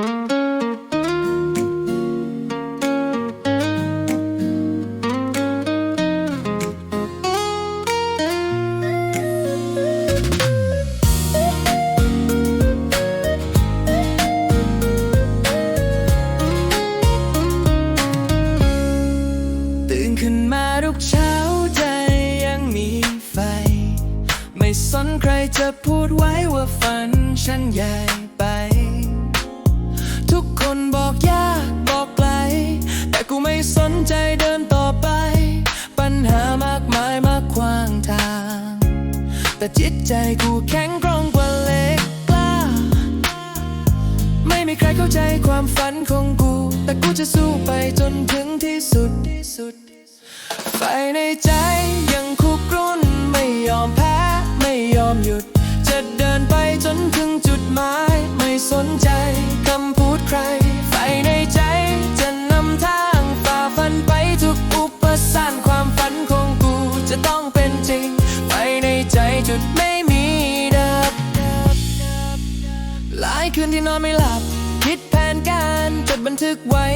ตื่นขึ้นมาทุกเช้าใจยังมีไฟ ไม่สนใครจะพูดไว้ว่าฝันฉันใหญ่ไป ทุกคนบอกยากบอกไกล แต่กูไม่สนใจเดินต่อไป ปัญหามากมายมาขวางทาง แต่จิตใจกูแข็งกร่งกว่าเหล็กกล้า ไม่มีใครเข้าใจความฝันของกู แต่กูจะสู้ไปจนถึงที่สุด ไฟในใจยัง จะต้องเป็นจริงไฟในใจจุดไม่มีดับ หลายคืนที่นอนไม่หลับ คิดแผนการจดบันทึกไว้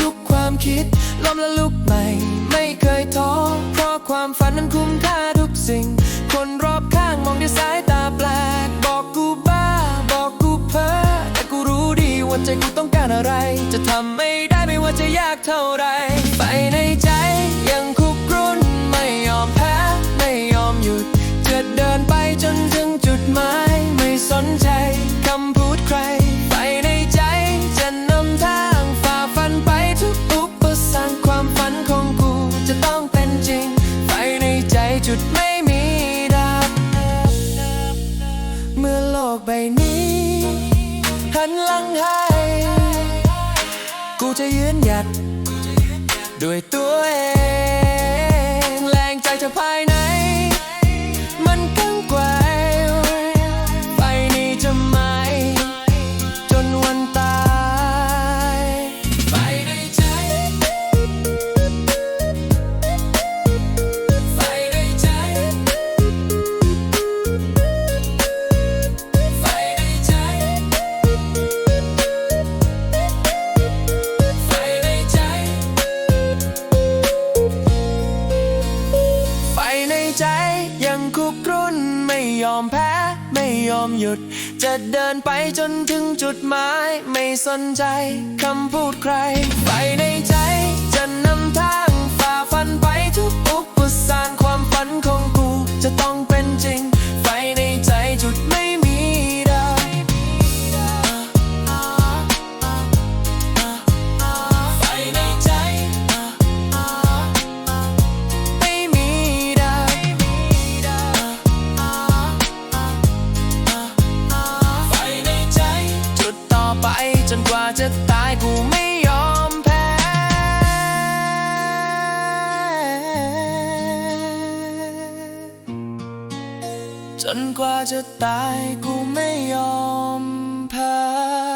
ทุกความคิดล้มและลุกใหม่ ไม่เคยท้อเพราะความฝันนั้นคุ้มค่าทุกสิ่ง คนรอบข้างมองด้วยสายตาแปลก บอกกูบ้า บอกกูเพ้อแต่กูรู้ดีว่าใจกูต้องการอะไร จะทำไม่ได้ไม่ว่าจะยากเท่าไร ไปในใจ จุดไม่มีดับ เมื่อโลกใบนี้ หันหลังให้ กูจะยืนหยัด ด้วยตัวเอง แรงใจจากภายใน ยังคุกรุ่นไม่ยอมแพ้ ไม่ยอมหยุด จะเดินไปจนถึงจุดหมาย ไม่สนใจคำพูดใครไฟในใจจะนำทางฝ่าฟันไปทุกอุปสรรค จนกว่าจะตายกูไม่ยอมแพ้ จนกว่าจะตายกูไม่ยอมแพ้